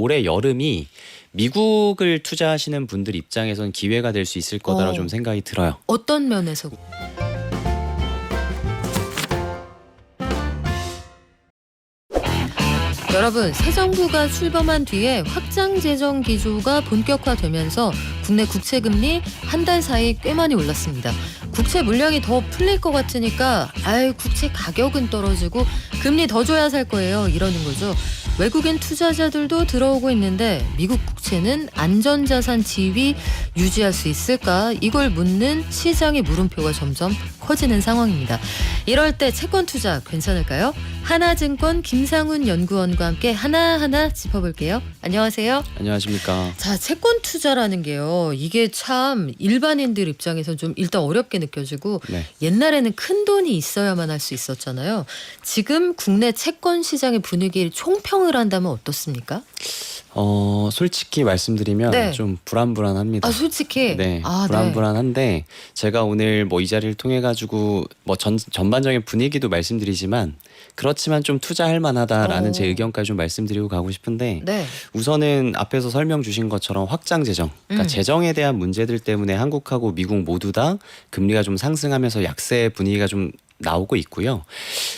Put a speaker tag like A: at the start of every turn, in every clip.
A: 올해 여름이 미국을 투자하시는 분들 입장에선 기회가 될 수 있을 거다라고
B: 어.
A: 좀 생각이 들어요.
B: 어떤 면에서? 여러분, 새 정부가 출범한 뒤에 확장 재정 기조가 본격화되면서 국내 국채 금리 한 달 사이 꽤 많이 올랐습니다. 국채 물량이 더 풀릴 것 같으니까 아이 국채 가격은 떨어지고 금리 더 줘야 살 거예요. 이러는 거죠. 외국인 투자자들도 들어오고 있는데 미국 국채는 안전자산 지위 유지할 수 있을까? 이걸 묻는 시장의 물음표가 점점 커지는 상황입니다. 이럴 때 채권 투자 괜찮을까요? 하나증권 김상훈 연구원과 함께 하나하나 짚어볼게요. 안녕하세요.
A: 안녕하십니까.
B: 자, 채권 투자라는 게요. 이게 참 일반인들 입장에서 좀 일단 어렵게 느껴지고
A: 네.
B: 옛날에는 큰 돈이 있어야만 할 수 있었잖아요. 지금 국내 채권 시장의 분위기를 총평을 한다면 어떻습니까?
A: 어, 솔직히 말씀드리면
B: 네.
A: 좀 불안불안합니다.
B: 아, 솔직히
A: 네,
B: 아,
A: 불안불안한데 제가 오늘 뭐 이 자리를 통해 가지고 뭐 전, 전반적인 분위기도 말씀드리지만 그렇지만 좀 투자할 만하다라는
B: 어.
A: 제 의견까지 좀 말씀드리고 가고 싶은데
B: 네.
A: 우선은 앞에서 설명 주신 것처럼 확장 재정, 그러니까
B: 음.
A: 재정에 대한 문제들 때문에 한국하고 미국 모두 다 금리가 좀 상승하면서 약세 분위기가 좀 나오고 있고요.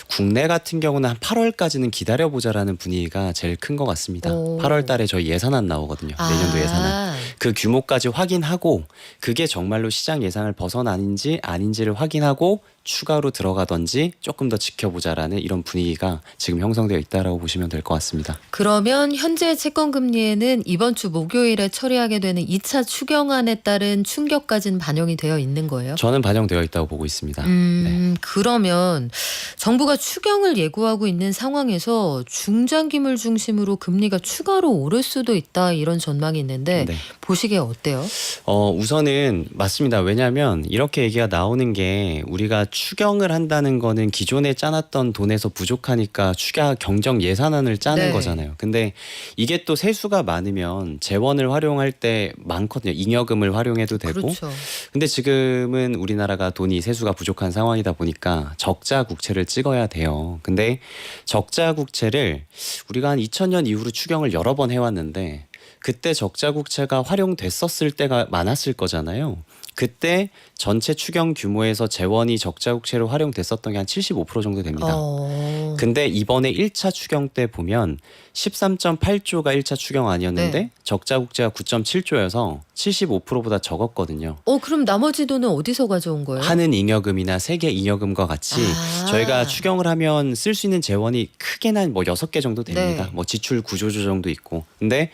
A: 국내 같은 경우는 한 8월까지는 기다려보자라는 분위기가 제일 큰 것 같습니다.
B: 오.
A: 8월 달에 저희 예산안 나오거든요. 내년도
B: 아,
A: 예산안. 그 규모까지 확인하고 그게 정말로 시장 예상을 벗어나는지 아닌지를 확인하고 추가로 들어가던지 조금 더 지켜보자라는 이런 분위기가 지금 형성되어 있다라고 보시면 될 것 같습니다.
B: 그러면 현재 채권 금리에는 이번 주 목요일에 처리하게 되는 2차 추경안에 따른 충격까지는 반영이 되어 있는 거예요.
A: 저는 반영되어 있다고 보고 있습니다.
B: 음, 그 러면 정부가 추경을 예고하고 있는 상황에서 중장기물 중심으로 금리가 추가로 오를 수도 있다 이런 전망이 있는데
A: 네.
B: 보시기에 어때요?
A: 어, 우선은 맞습니다. 왜냐하면 이렇게 얘기가 나오는 게 우리가 추경을 한다는 거는 기존에 짜놨던 돈에서 부족하니까 추가 경정 예산안을 짜는
B: 네.
A: 거잖아요. 근데 이게 또 세수가 많으면 재원을 활용할 때 많거든요. 잉여금을 활용해도 되고.
B: 그렇죠.
A: 근데 지금은 우리나라가 돈이 세수가 부족한 상황이다 보니까 적자 국채를 찍어야 돼요. 근데 적자 국채를 우리가 한 2000년 이후로 추경을 여러 번 해왔는데 그때 적자 국채가 활용됐었을 때가 많았을 거잖아요. 그때 전체 추경 규모에서 재원이 적자 국채로 활용됐었던 게 한 75% 정도 됩니다.
B: 어,
A: 근데 이번에 1차 추경 때 보면 13.8조가 1차 추경 아니었는데
B: 네.
A: 적자 국채가 9.7조여서 75%보다 적었거든요.
B: 어 그럼 나머지 돈은 어디서 가져온 거예요?
A: 하는 잉여금이나 세계 잉여금과 같이
B: 아.
A: 저희가 추경을 하면 쓸 수 있는 재원이 크게는 한뭐 여섯 개 정도 됩니다.
B: 네.
A: 뭐 지출 구조조 정도 있고. 근데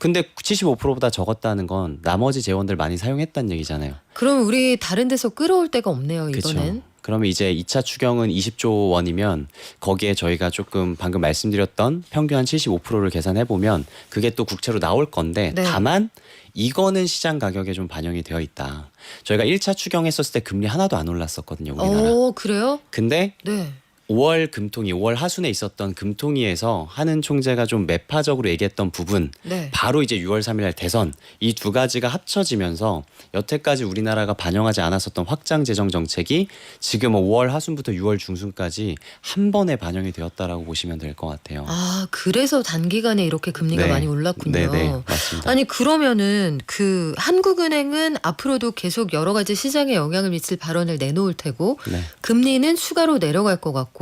A: 근데 75%보다 적었다는 건 나머지 재원들 많이 사용했다는 얘기잖아요.
B: 그럼 우리 다른 데서 끌어올 데가 없네요
A: 그렇죠.
B: 이번엔.
A: 그러면 이제 2차 추경은 20조 원이면 거기에 저희가 조금 방금 말씀드렸던 평균 한 75%를 계산해 보면 그게 또 국채로 나올 건데
B: 네.
A: 다만 이거는 시장 가격에 좀 반영이 되어 있다. 저희가 1차 추경했었을 때 금리 하나도 안 올랐었거든요, 우리나라.
B: 어 그래요?
A: 근데
B: 네.
A: 5월 금통위, 5월 하순에 있었던 금통위에서 하는 총재가 좀 매파적으로 얘기했던 부분,
B: 네.
A: 바로 이제 6월 3일 대선 이 두 가지가 합쳐지면서 여태까지 우리나라가 반영하지 않았었던 확장 재정 정책이 지금 5월 하순부터 6월 중순까지 한 번에 반영이 되었다라고 보시면 될 것 같아요.
B: 아 그래서 단기간에 이렇게 금리가
A: 네.
B: 많이 올랐군요.
A: 네, 네, 맞습니다.
B: 아니 그러면은 그 한국은행은 앞으로도 계속 여러 가지 시장에 영향을 미칠 발언을 내놓을 테고
A: 네.
B: 금리는 추가로 내려갈 것 같고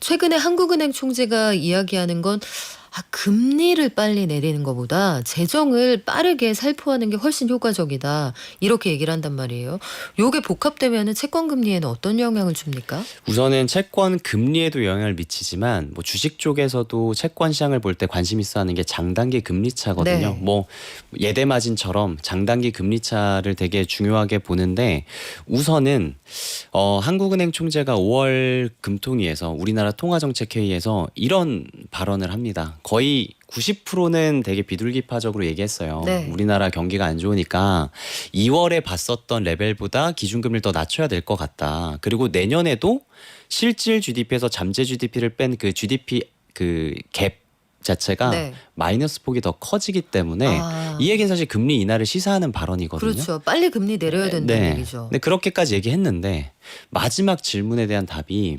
B: 최근에 한국은행 총재가 이야기하는 건 아, 금리를 빨리 내리는 것보다 재정을 빠르게 살포하는 게 훨씬 효과적이다. 이렇게 얘기를 한단 말이에요. 요게 복합되면은 채권 금리에는 어떤 영향을 줍니까?
A: 우선은 채권 금리에도 영향을 미치지만 뭐 주식 쪽에서도 채권 시장을 볼 때 관심 있어 하는 게 장단기 금리 차거든요.
B: 네.
A: 뭐 예대 마진처럼 장단기 금리 차를 되게 중요하게 보는데 우선은 어 한국은행 총재가 5월 금통위에서 우리나라 통화정책회의에서 이런 발언을 합니다. 거의 90%는 되게 비둘기파적으로 얘기했어요.
B: 네.
A: 우리나라 경기가 안 좋으니까 2월에 봤었던 레벨보다 기준금리를 더 낮춰야 될 것 같다. 그리고 내년에도 실질 GDP에서 잠재 GDP를 뺀 그 GDP 그 갭 자체가
B: 네.
A: 마이너스 폭이 더 커지기 때문에
B: 아,
A: 이 얘기는 사실 금리 인하를 시사하는 발언이거든요.
B: 그렇죠. 빨리 금리 내려야 된다는 얘기죠.
A: 네, 그렇게까지 얘기했는데 마지막 질문에 대한 답이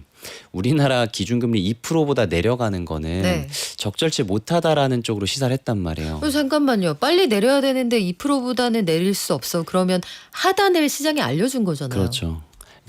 A: 우리나라 기준금리 2%보다 내려가는 거는
B: 네.
A: 적절치 못하다라는 쪽으로 시사를 했단 말이에요.
B: 어, 잠깐만요. 빨리 내려야 되는데 2%보다는 내릴 수 없어. 그러면 하단을 시장에 알려준 거잖아요.
A: 그렇죠.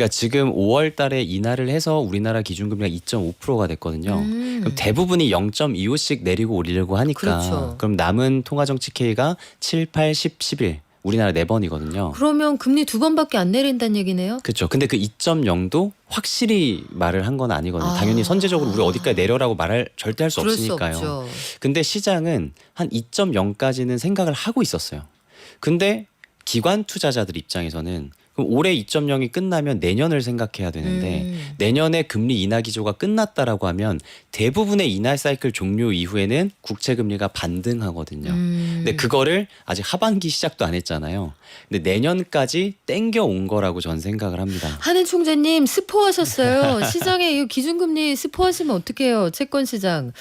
A: 그러니까 지금 5월 달에 인하를 해서 우리나라 기준금리가 2.5%가 됐거든요.
B: 음.
A: 그럼 대부분이 0.25씩 내리고 올리려고 하니까
B: 그렇죠.
A: 그럼 남은 통화정책 K가 7, 8, 10, 11 우리나라 네 번이거든요.
B: 그러면 금리 두 번밖에 안 내린다는 얘기네요.
A: 그렇죠. 근데 그 2.0도 확실히 말을 한 건 아니거든요.
B: 아.
A: 당연히 선제적으로 우리 어디까지 내려라고 말할 절대 할 수
B: 그럴 수
A: 없으니까요.
B: 없죠.
A: 근데 시장은 한 2.0까지는 생각을 하고 있었어요. 근데 기관 투자자들 입장에서는 그럼 올해 2.0이 끝나면 내년을 생각해야 되는데
B: 음.
A: 내년에 금리 인하 기조가 끝났다라고 하면 대부분의 인하 사이클 종료 이후에는 국채 금리가 반등하거든요.
B: 음.
A: 근데 그거를 아직 하반기 시작도 안 했잖아요. 근데 내년까지 땡겨 온 거라고 전 생각을 합니다.
B: 한은 총재님 스포하셨어요. 시장에 이 기준금리 스포하시면 어떡해요. 채권 시장.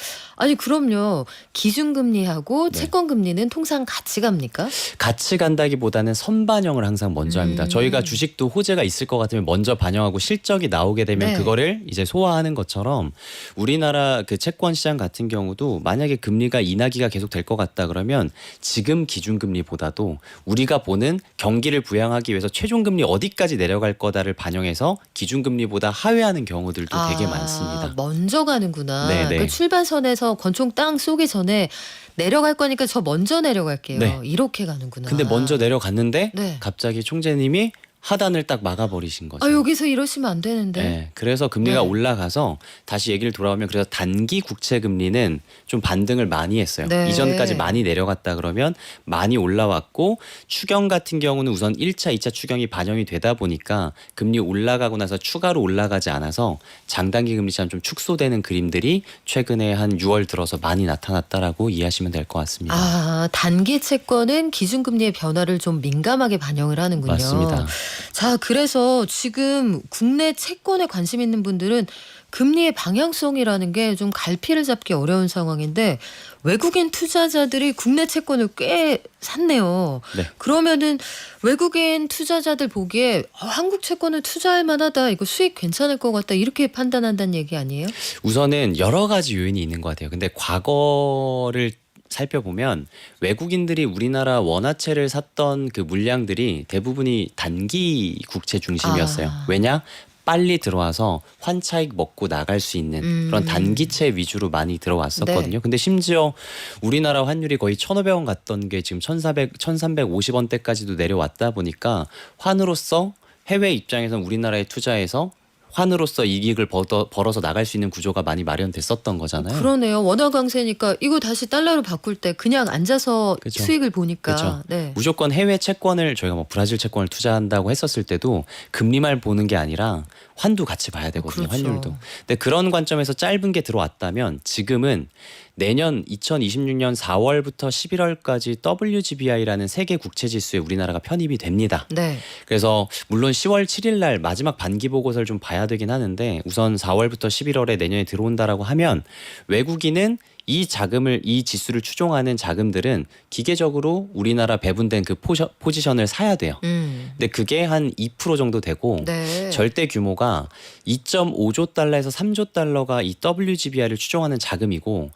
B: 아니 그럼요. 기준금리하고
A: 네.
B: 채권금리는 통상 같이 갑니까?
A: 같이 간다기보다는 선반영을 항상 먼저 합니다.
B: 음.
A: 저희가 주식도 호재가 있을 것 같으면 먼저 반영하고 실적이 나오게 되면
B: 네.
A: 그거를 이제 소화하는 것처럼 우리나라 그 채권 시장 같은 경우도 만약에 금리가 인하기가 계속 될 것 같다 그러면 지금 기준금리보다도 우리가 보는 경기를 부양하기 위해서 최종금리 어디까지 내려갈 거다를 반영해서 기준금리보다 하회하는 경우들도 되게
B: 아,
A: 많습니다.
B: 먼저 가는구나.
A: 네, 네.
B: 그 출발선에서 권총 땅 쏘기 전에 내려갈 거니까 저 먼저 내려갈게요.
A: 네.
B: 이렇게 가는구나.
A: 근데 먼저 내려갔는데
B: 네.
A: 갑자기 총재님이 하단을 딱 막아버리신 거죠.
B: 아 여기서 이러시면 안 되는데.
A: 네. 그래서 금리가
B: 네.
A: 올라가서 다시 얘기를 돌아오면 그래서 단기 국채 금리는 좀 반등을 많이 했어요.
B: 네.
A: 이전까지 많이 내려갔다 그러면 많이 올라왔고 추경 같은 경우는 우선 1차, 2차 추경이 반영이 되다 보니까 금리 올라가고 나서 추가로 올라가지 않아서 장단기 금리처럼 좀 축소되는 그림들이 최근에 한 6월 들어서 많이 나타났다라고 이해하시면 될 것 같습니다.
B: 아 단기 채권은 기준금리의 변화를 좀 민감하게 반영을 하는군요.
A: 맞습니다.
B: 자, 그래서 지금 국내 채권에 관심 있는 분들은 금리의 방향성이라는 게 좀 갈피를 잡기 어려운 상황인데 외국인 투자자들이 국내 채권을 꽤 샀네요.
A: 네.
B: 그러면은 외국인 투자자들 보기에 어, 한국 채권을 투자할 만하다. 이거 수익 괜찮을 것 같다. 이렇게 판단한다는 얘기 아니에요?
A: 우선은 여러 가지 요인이 있는 것 같아요. 근데 과거를 살펴보면 외국인들이 우리나라 원화채를 샀던 그 물량들이 대부분이 단기 국채 중심이었어요.
B: 아.
A: 왜냐? 빨리 들어와서 환차익 먹고 나갈 수 있는
B: 음.
A: 그런 단기채 위주로 많이 들어왔었거든요.
B: 네.
A: 근데 심지어 우리나라 환율이 거의 1,500원 갔던 게 지금 1,400, 1,350원대까지도 내려왔다 보니까 환으로서 해외 입장에서는 우리나라에 투자해서 환으로서 이익을 벌어, 벌어서 나갈 수 있는 구조가 많이 마련됐었던 거잖아요.
B: 그러네요. 원화 강세니까 이거 다시 달러로 바꿀 때 그냥 앉아서
A: 그쵸.
B: 수익을 보니까
A: 그쵸.
B: 네.
A: 무조건 해외 채권을 저희가 뭐 브라질 채권을 투자한다고 했었을 때도 금리만 보는 게 아니라 환도 같이 봐야 되거든요.
B: 그렇죠.
A: 환율도. 근데 그런 관점에서 짧은 게 들어왔다면 지금은 내년 2026년 4월부터 11월까지 WGBI라는 세계 국채 지수에 우리나라가 편입이 됩니다.
B: 네.
A: 그래서 물론 10월 7일 날 마지막 반기 보고서를 좀 봐야 되긴 하는데 우선 4월부터 11월에 내년에 들어온다라고 하면 외국인은 이 자금을 이 지수를 추종하는 자금들은 기계적으로 우리나라 배분된 그 포셔, 포지션을 사야 돼요.
B: 음.
A: 근데 그게 한 2% 정도 되고
B: 네.
A: 절대 규모가 2.5조 달러에서 3조 달러가 이 WGBI를 추종하는 자금이고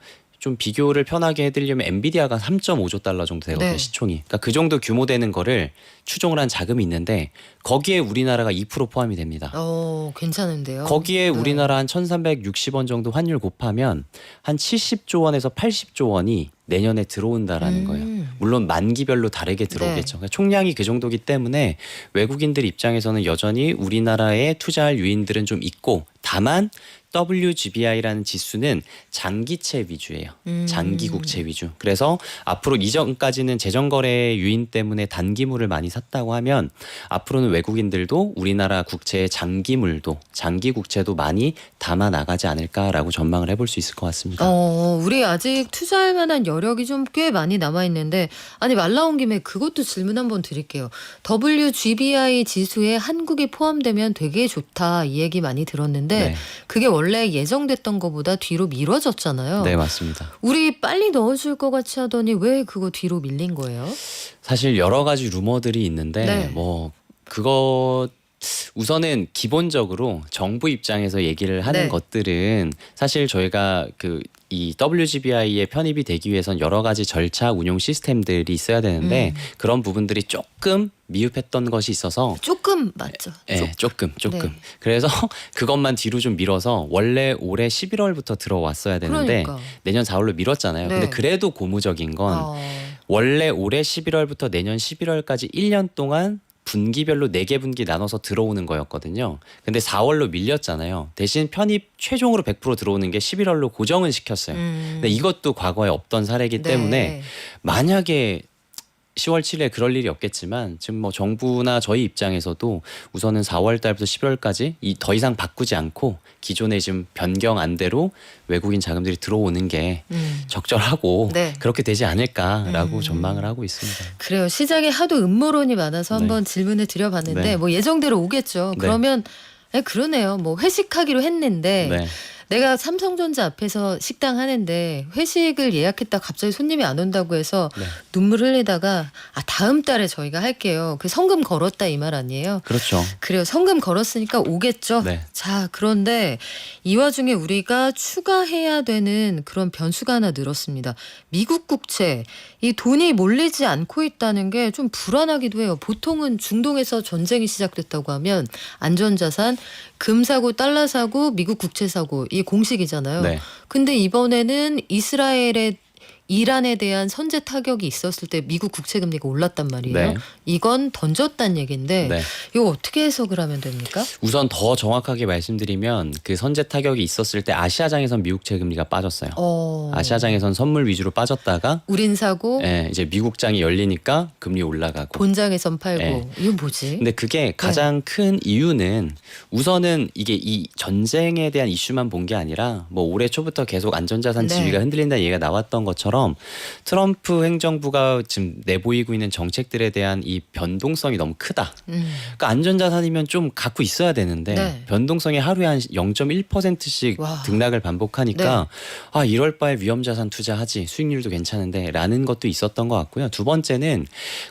A: 좀 비교를 편하게 해드리려면 엔비디아가 3.5조 달러 정도 되거든요
B: 네.
A: 시총이. 그러니까 그 정도 규모 되는 거를 추종을 한 자금이 있는데 거기에 우리나라가 2% 포함이 됩니다.
B: 어, 괜찮은데요.
A: 거기에
B: 네.
A: 우리나라 한 1,360원 정도 환율 곱하면 한 70조 원에서 80조 원이 내년에 들어온다라는
B: 음.
A: 거예요. 물론 만기별로 다르게 들어오겠죠. 그러니까 총량이 그 정도기 때문에 외국인들 입장에서는 여전히 우리나라에 투자할 유인들은 좀 있고 다만 WGBI라는 지수는 장기채 위주예요.
B: 음.
A: 장기 국채 위주. 그래서 앞으로 이전까지는 재정거래 유인 때문에 단기물을 많이 샀다고 하면 앞으로는 외국인들도 우리나라 국채의 장기물도 장기 국채도 많이 담아 나가지 않을까라고 전망을 해볼 수 있을 것 같습니다.
B: 어, 우리 아직 투자할 만한 여력이 좀 꽤 많이 남아 있는데 아니 말 나온 김에 그것도 질문 한번 드릴게요. WGBI 지수에 한국이 포함되면 되게 좋다 이 얘기 많이 들었는데
A: 네,
B: 그게 원래 예정됐던 것보다 뒤로 미뤄졌잖아요.
A: 네 맞습니다.
B: 우리 빨리 넣어줄 것 같이 하더니 왜 그거 뒤로 밀린 거예요?
A: 사실 여러 가지 루머들이 있는데
B: 네.
A: 뭐 그거 우선은 기본적으로 정부 입장에서 얘기를 하는
B: 네.
A: 것들은 사실 저희가 그 이 WGBI에 편입이 되기 위해선 여러 가지 절차 운용 시스템들이 있어야 되는데
B: 음.
A: 그런 부분들이 조금 미흡했던 것이 있어서
B: 조금 맞죠.
A: 예,
B: 조-
A: 조금 조금.
B: 네.
A: 그래서 그것만 뒤로 좀 밀어서 원래 올해 11월부터 들어왔어야 되는데
B: 그러니까.
A: 내년 4월로 미뤘잖아요.
B: 네.
A: 근데 그래도 고무적인 건
B: 어,
A: 원래 올해 11월부터 내년 11월까지 1년 동안 분기별로 4개 분기 나눠서 들어오는 거였거든요. 근데 4월로 밀렸잖아요. 대신 편입 최종으로 100% 들어오는 게 11월로 고정은 시켰어요.
B: 음.
A: 근데 이것도 과거에 없던 사례이기
B: 네.
A: 때문에 만약에 10월 7일에 그럴 일이 없겠지만 지금 뭐 정부나 저희 입장에서도 우선은 4월 달부터 11월까지 이 더 이상 바꾸지 않고 기존에 지금 변경 안대로 외국인 자금들이 들어오는 게
B: 음.
A: 적절하고
B: 네.
A: 그렇게 되지 않을까라고
B: 음.
A: 전망을 하고 있습니다.
B: 그래요. 시장에 하도 음모론이 많아서
A: 네.
B: 한번 질문을 드려봤는데
A: 네.
B: 뭐 예정대로 오겠죠.
A: 네.
B: 그러면 에, 그러네요. 뭐 회식하기로 했는데
A: 네.
B: 내가 삼성전자 앞에서 식당 하는데 회식을 예약했다 갑자기 손님이 안 온다고 해서
A: 네.
B: 눈물 흘리다가 아 다음 달에 저희가 할게요. 그 성금 걸었다 이 말 아니에요?
A: 그렇죠.
B: 그래요. 성금 걸었으니까 오겠죠.
A: 네.
B: 자, 그런데 이 와중에 우리가 추가해야 되는 그런 변수가 하나 늘었습니다. 미국 국채, 이 돈이 몰리지 않고 있다는 게 좀 불안하기도 해요. 보통은 중동에서 전쟁이 시작됐다고 하면 안전자산, 금 사고, 달러 사고, 미국 국채 사고 이 공식이잖아요.
A: 네.
B: 근데 이번에는 이스라엘의 이란에 대한 선제 타격이 있었을 때 미국 국채 금리가 올랐단 말이에요.
A: 네.
B: 이건 던졌다는 얘기인데
A: 네.
B: 이거 어떻게 해석을 하면 됩니까?
A: 우선 더 정확하게 말씀드리면 그 선제 타격이 있었을 때 아시아장에선 미국채 금리가 빠졌어요.
B: 어.
A: 아시아장에선 선물 위주로 빠졌다가
B: 우린 사고
A: 예, 이제 미국장이 열리니까 금리 올라가고.
B: 본장에선 팔고
A: 네.
B: 이거 뭐지?
A: 근데 그게 가장 큰 이유는 우선은 이게 이 전쟁에 대한 이슈만 본 게 아니라 뭐 올해 초부터 계속 안전자산
B: 네.
A: 지위가 흔들린다는 얘기가 나왔던 것처럼 트럼프 행정부가 지금 내보이고 있는 정책들에 대한 이 변동성이 너무 크다.
B: 음.
A: 그러니까 안전자산이면 좀 갖고 있어야 되는데
B: 네.
A: 변동성이 하루에 한 0.1%씩
B: 와.
A: 등락을 반복하니까
B: 네.
A: 아 이럴 바에 위험자산 투자하지 수익률도 괜찮은데라는 것도 있었던 것 같고요. 두 번째는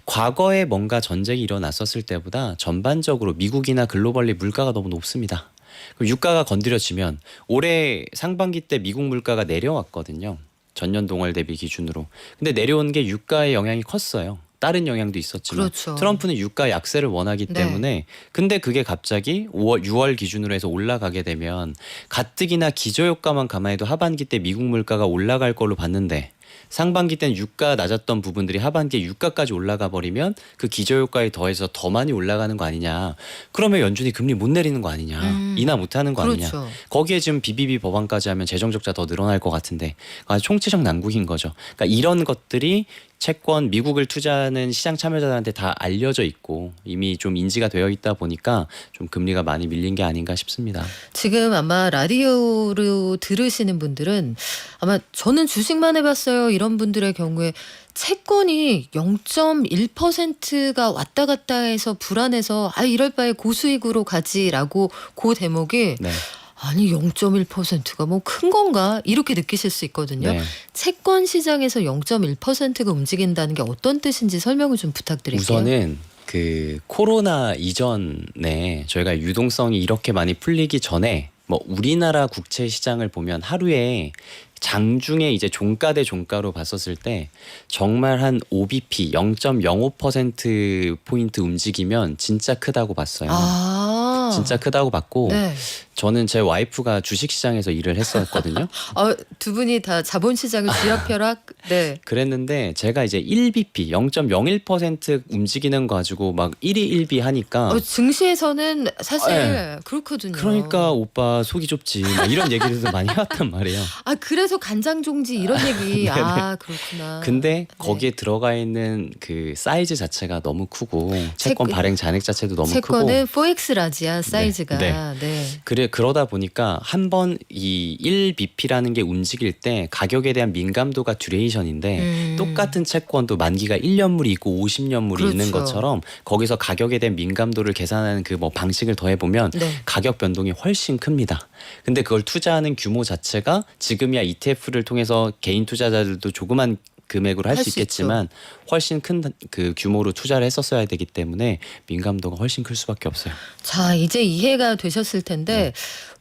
A: 과거에 뭔가 전쟁이 일어났었을 때보다 전반적으로 미국이나 글로벌리 물가가 너무 높습니다. 그럼 유가가 건드려지면 올해 상반기 때 미국 물가가 내려왔거든요. 전년 동월 대비 기준으로. 근데 내려온 게 유가의 영향이 컸어요. 다른 영향도 있었지만
B: 그렇죠.
A: 트럼프는 유가 약세를 원하기
B: 네.
A: 때문에 근데 그게 갑자기 5월 6월 기준으로 해서 올라가게 되면 가뜩이나 기저 효과만 감안해도 하반기 때 미국 물가가 올라갈 걸로 봤는데 상반기 때는 유가 낮았던 부분들이 하반기에 유가까지 올라가 버리면 그 기저효과에 더해서 더 많이 올라가는 거 아니냐. 그러면 연준이 금리 못 내리는 거 아니냐.
B: 음.
A: 인하 못 하는 거 아니냐.
B: 그렇죠.
A: 거기에 지금 BBB 법안까지 하면 재정 적자 더 늘어날 것 같은데 아, 총체적 난국인 거죠. 그러니까 이런 것들이 채권 미국을 투자하는 시장 참여자들한테 다 알려져 있고 이미 좀 인지가 되어 있다 보니까 좀 금리가 많이 밀린 게 아닌가 싶습니다.
B: 지금 아마 라디오로 들으시는 분들은 아마 저는 주식만 해봤어요 이런 분들의 경우에 채권이 0.1%가 왔다 갔다 해서 불안해서 아 이럴 바에 고수익으로 가지라고 그 대목이
A: 네.
B: 아니 0.1%가 뭐 큰 건가 이렇게 느끼실 수 있거든요.
A: 네.
B: 채권 시장에서 0.1%가 움직인다는 게 어떤 뜻인지 설명을 좀 부탁드릴게요.
A: 우선은 그 코로나 이전에 저희가 유동성이 이렇게 많이 풀리기 전에 뭐 우리나라 국채 시장을 보면 하루에 장중에 이제 종가 대 종가로 봤었을 때 정말 한 5bp 0.05% 포인트 움직이면 진짜 크다고 봤어요.
B: 아
A: 진짜 크다고 봤고
B: 네.
A: 저는 제 와이프가 주식 시장에서 일을 했었거든요.
B: 어, 두 분이 다 자본시장을 쥐락펴락. 네.
A: 그랬는데 제가 이제 1bp 0.01% 움직이는 거 가지고 막 1위 1비 하니까
B: 어, 증시에서는 사실
A: 네.
B: 그렇거든요.
A: 그러니까 오빠 속이 좁지 막 이런 얘기를 많이 해왔단 말이에요.
B: 아 그래서 간장종지 이런 얘기. 아 그렇구나.
A: 네, 근데
B: 네.
A: 거기에 들어가 있는 그 사이즈 자체가 너무 크고 채권
B: 채권-
A: 발행 잔액 자체도 너무 크고
B: 채권은 4X 라지 야 사이즈가.
A: 네.
B: 네.
A: 그래 그러다 보니까 한 번 이 1bp라는 게 움직일 때 가격에 대한 민감도가 듀레이션인데
B: 음.
A: 똑같은 채권도 만기가 1년물이 있고 50년물이 있는
B: 그렇죠.
A: 것처럼 거기서 가격에 대한 민감도를 계산하는 그 뭐 방식을 더해 보면
B: 네.
A: 가격 변동이 훨씬 큽니다. 근데 그걸 투자하는 규모 자체가 지금이야 ETF를 통해서 개인 투자자들도 조그만 금액으로
B: 할할수수
A: 있겠지만 훨씬 큰 그 규모로 투자를 했었어야 되기 때문에 민감도가 훨씬 클 수밖에 없어요.
B: 자, 이제 이해가 되셨을 텐데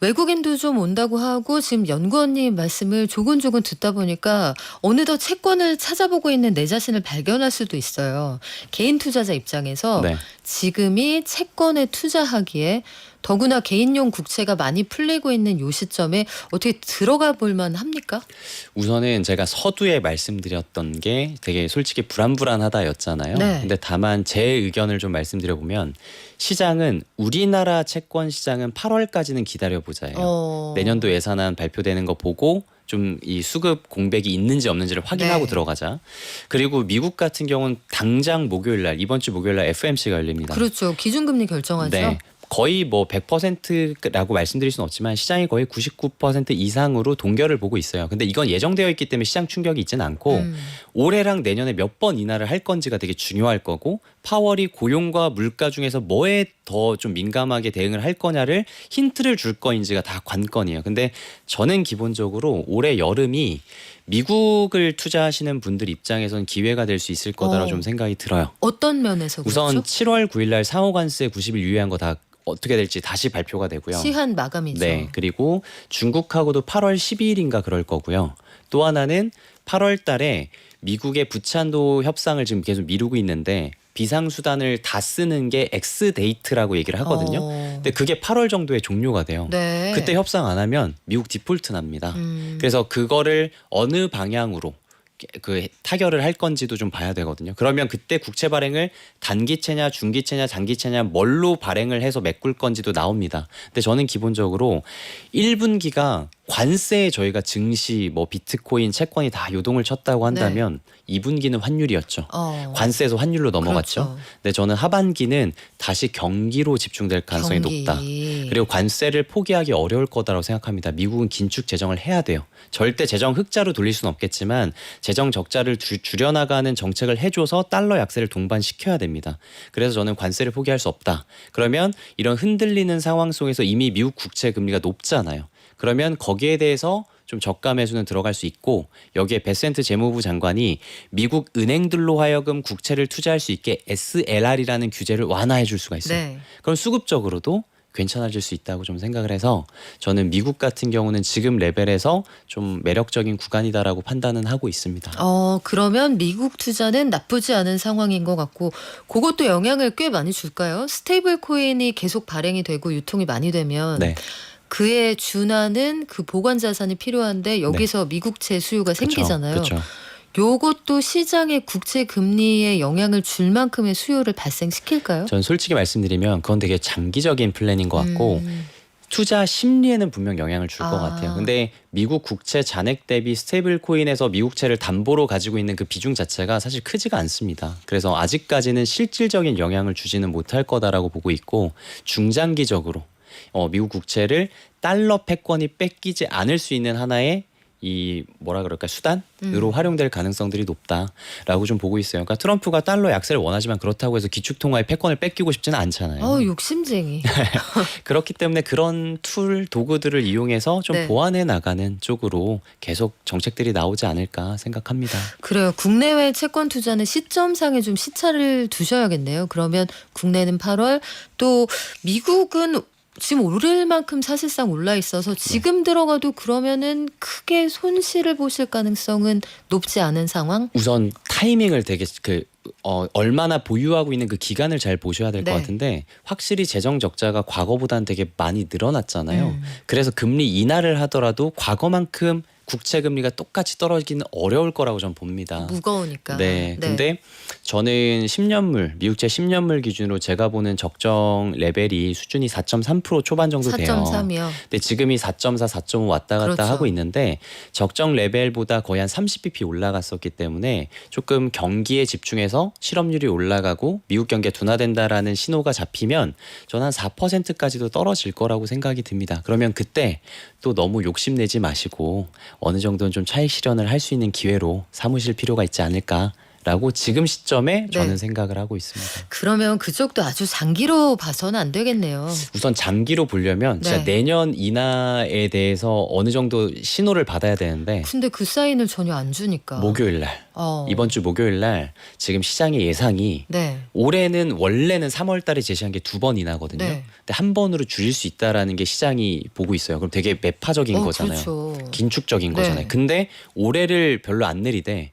B: 외국인도 좀 온다고 하고 지금 연구원님 말씀을 조근조근 듣다 보니까 어느덧 채권을 찾아보고 있는 내 자신을 발견할 수도 있어요. 개인 투자자 입장에서
A: 네.
B: 지금이 채권에 투자하기에 더구나 개인용 국채가 많이 풀리고 있는 요 시점에 어떻게 들어가 볼 만 합니까?
A: 우선은 제가 서두에 말씀드렸던 게 되게 솔직히 불안불안하다였잖아요.
B: 네.
A: 근데 다만 제 의견을 좀 말씀드려 보면 시장은 우리나라 채권 시장은 8월까지는 기다려 보자예요.
B: 어.
A: 내년도 예산안 발표되는 거 보고 좀 이 수급 공백이 있는지 없는지를 확인하고
B: 네.
A: 들어가자. 그리고 미국 같은 경우는 당장 목요일 날 이번 주 목요일 날 FMC가 열립니다.
B: 그렇죠. 기준금리 결정하죠.
A: 네. 거의 뭐 100%라고 말씀드릴 수는 없지만 시장이 거의 99% 이상으로 동결을 보고 있어요. 근데 이건 예정되어 있기 때문에 시장 충격이 있지는 않고
B: 음.
A: 올해랑 내년에 몇 번 인하를 할 건지가 되게 중요할 거고 파월이 고용과 물가 중에서 뭐에 더 좀 민감하게 대응을 할 거냐를 힌트를 줄 거인지가 다 관건이에요. 근데 저는 기본적으로 올해 여름이 미국을 투자하시는 분들 입장에선 기회가 될 수 있을 거다라고
B: 어.
A: 좀 생각이 들어요.
B: 어떤 면에서
A: 우선
B: 그렇죠?
A: 7월 9일 날 상호관세 90일 유예한 거 다 어떻게 될지 다시 발표가 되고요.
B: 시한 마감이죠.
A: 네. 그리고 중국하고도 8월 12일인가 그럴 거고요. 또 하나는 8월 달에 미국의 부찬도 협상을 지금 계속 미루고 있는데 비상수단을 다 쓰는 게 엑스데이트라고 얘기를 하거든요.
B: 어.
A: 근데 그게 8월 정도에 종료가 돼요.
B: 네.
A: 그때 협상 안 하면 미국 디폴트 납니다.
B: 음.
A: 그래서 그거를 어느 방향으로 그 타결을 할 건지도 좀 봐야 되거든요. 그러면 그때 국채 발행을 단기채냐 중기채냐 장기채냐 뭘로 발행을 해서 메꿀 건지도 나옵니다. 근데 저는 기본적으로 1분기가 관세에 저희가 증시 뭐 비트코인 채권이 다 요동을 쳤다고 한다면 2분기는 환율이었죠.
B: 어.
A: 관세에서 환율로 넘어갔죠.
B: 그렇죠.
A: 근데 저는 하반기는 다시 경기로 집중될 가능성이
B: 경기.
A: 높다. 그리고 관세를 포기하기 어려울 거다라고 생각합니다. 미국은 긴축 재정을 해야 돼요. 절대 재정 흑자로 돌릴 수는 없겠지만 재정 적자를 주- 줄여나가는 정책을 해줘서 달러 약세를 동반시켜야 됩니다. 그래서 저는 관세를 포기할 수 없다. 그러면 이런 흔들리는 상황 속에서 이미 미국 국채 금리가 높잖아요. 그러면 거기에 대해서 좀 저가 매수는 들어갈 수 있고 여기에 베센트 재무부 장관이 미국 은행들로 하여금 국채를 투자할 수 있게 SLR이라는 규제를 완화해 줄 수가 있어요.
B: 네.
A: 그럼 수급적으로도 괜찮아질 수 있다고 좀 생각을 해서 저는 미국 같은 경우는 지금 레벨에서 좀 매력적인 구간이다라고 판단은 하고 있습니다.
B: 어, 그러면 미국 투자는 나쁘지 않은 상황인 것 같고 그것도 영향을 꽤 많이 줄까요? 스테이블 코인이 계속 발행이 되고 유통이 많이 되면
A: 네.
B: 그에 준하는 그 보관 자산이 필요한데 여기서 미국채 수요가 생기잖아요.
A: 그렇죠.
B: 요것도 시장의 국채 금리에 영향을 줄 만큼의 수요를 발생시킬까요?
A: 전 솔직히 말씀드리면 그건 되게 장기적인 플랜인 것 같고
B: 음,
A: 투자 심리에는 분명 영향을 줄것
B: 아.
A: 같아요. 근데 미국 국채 잔액 대비 스테이블 코인에서 미국채를 담보로 가지고 있는 그 비중 자체가 사실 크지가 않습니다. 그래서 아직까지는 실질적인 영향을 주지는 못할 거다라고 보고 있고 중장기적으로 어, 미국 국채를 달러 패권이 뺏기지 않을 수 있는 하나의 이 뭐라 그럴까 수단으로
B: 음.
A: 활용될 가능성들이 높다라고 좀 보고 있어요. 그러니까 트럼프가 달러 약세를 원하지만 그렇다고 해서 기축통화의 패권을 뺏기고 싶지는 않잖아요.
B: 어 욕심쟁이.
A: 그렇기 때문에 그런 툴 도구들을 이용해서 좀
B: 네.
A: 보완해 나가는 쪽으로 계속 정책들이 나오지 않을까 생각합니다.
B: 그래요. 국내외 채권 투자는 시점상에 좀 시차를 두셔야겠네요. 그러면 국내는 8월 또 미국은 지금 오를 만큼 사실상 올라 있어서 지금 들어가도 그러면은 크게 손실을 보실 가능성은 높지 않은 상황.
A: 우선 타이밍을 되게 그 어, 얼마나 보유하고 있는 그 기간을 잘 보셔야 될 것
B: 네.
A: 같은데 확실히 재정 적자가 과거보다는 되게 많이 늘어났잖아요.
B: 음.
A: 그래서 금리 인하를 하더라도 과거만큼 국채 금리가 똑같이 떨어지기는 어려울 거라고 저는 봅니다.
B: 무거우니까.
A: 네. 근데 저는 10년물 미국채 10년물 기준으로 제가 보는 적정 레벨이 수준이 4.3% 초반 정도 돼요.
B: 4.3이요.
A: 근데 지금이 4.4, 4.5 왔다 갔다
B: 그렇죠.
A: 하고 있는데 적정 레벨보다 거의 한 30bp 올라갔었기 때문에 조금 경기에 집중해서 실업률이 올라가고 미국 경기가 둔화된다라는 신호가 잡히면 저는 한 4%까지도 떨어질 거라고 생각이 듭니다. 그러면 그때 또 너무 욕심내지 마시고 어느 정도는 좀 차익 실현을 할 수 있는 기회로 삼으실 필요가 있지 않을까. 라고 지금 시점에 저는
B: 네.
A: 생각을 하고 있습니다.
B: 그러면 그쪽도 아주 장기로 봐서는 안 되겠네요.
A: 우선 장기로 보려면 진짜
B: 네.
A: 내년 인하에 대해서 어느 정도 신호를 받아야 되는데
B: 근데 그 사인을 전혀 안 주니까.
A: 목요일 날
B: 어.
A: 이번 주 목요일 날 지금 시장의 예상이
B: 네.
A: 올해는 원래는 3월 달에 제시한 게 두 번 인하거든요.
B: 네.
A: 근데 한 번으로 줄일 수 있다라는 게 시장이 보고 있어요. 그럼 되게 매파적인
B: 어,
A: 거잖아요.
B: 그렇죠.
A: 긴축적인
B: 네.
A: 거잖아요. 근데 올해를 별로 안 내리되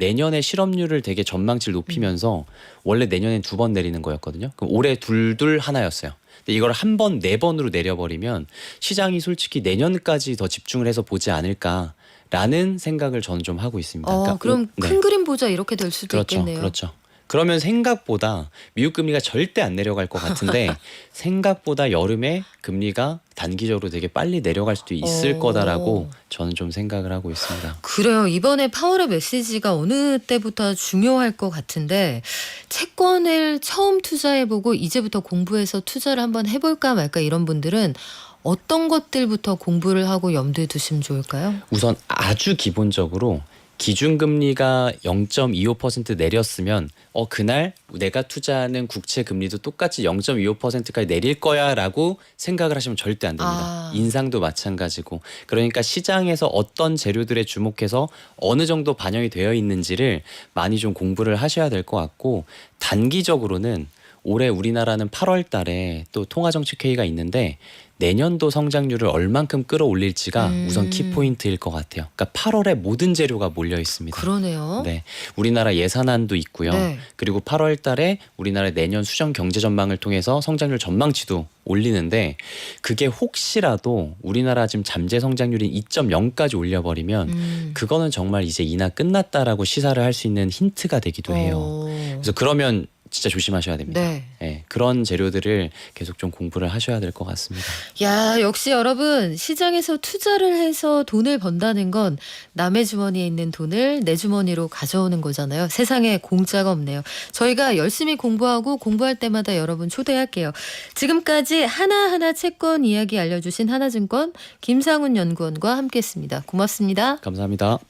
A: 내년에 실업률을 되게 전망치를 높이면서 원래 내년엔 두 번 내리는 거였거든요. 그럼 올해 둘둘 하나였어요. 근데 이걸 한 번 네 번으로 내려버리면 시장이 솔직히 내년까지 더 집중을 해서 보지 않을까라는 생각을 저는 좀 하고 있습니다.
B: 어,
A: 그러니까
B: 그럼
A: 네.
B: 큰 그림 보자 이렇게 될 수도
A: 그렇죠,
B: 있겠네요.
A: 그렇죠. 그러면 생각보다 미국 금리가 절대 안 내려갈 것 같은데 생각보다 여름에 금리가 단기적으로 되게 빨리 내려갈 수도 있을
B: 오.
A: 거다라고 저는 좀 생각을 하고 있습니다.
B: 그래요. 이번에 파월의 메시지가 어느 때부터 중요할 것 같은데 채권을 처음 투자해보고 이제부터 공부해서 투자를 한번 해볼까 말까 이런 분들은 어떤 것들부터 공부를 하고 염두에 두시면 좋을까요?
A: 우선 아주 기본적으로 기준금리가 0.25% 내렸으면 어 그날 내가 투자하는 국채 금리도 똑같이 0.25%까지 내릴 거야라고 생각을 하시면 절대 안 됩니다.
B: 아.
A: 인상도 마찬가지고 그러니까 시장에서 어떤 재료들에 주목해서 어느 정도 반영이 되어 있는지를 많이 좀 공부를 하셔야 될 것 같고 단기적으로는 올해 우리나라는 8월 달에 또 통화정책회의가 있는데 내년도 성장률을 얼만큼 끌어올릴지가
B: 음.
A: 우선 키포인트일 것 같아요. 그러니까 8월에 모든 재료가 몰려 있습니다.
B: 그러네요.
A: 네, 우리나라 예산안도 있고요.
B: 네.
A: 그리고 8월 달에 우리나라 내년 수정 경제 전망을 통해서 성장률 전망치도 올리는데 그게 혹시라도 우리나라 지금 잠재 성장률인 2.0까지 올려버리면
B: 음.
A: 그거는 정말 이제 인하 끝났다라고 시사를 할 수 있는 힌트가 되기도 해요.
B: 어.
A: 그래서 그러면 진짜 조심하셔야 됩니다.
B: 네.
A: 네, 그런 재료들을 계속 좀 공부를 하셔야 될 것 같습니다.
B: 야, 역시 여러분, 시장에서 투자를 해서 돈을 번다는 건 남의 주머니에 있는 돈을 내 주머니로 가져오는 거잖아요. 세상에 공짜가 없네요. 저희가 열심히 공부하고 공부할 때마다 여러분 초대할게요. 지금까지 하나하나 채권 이야기 알려주신 하나증권 김상훈 연구원과 함께 했습니다. 고맙습니다.
A: 감사합니다.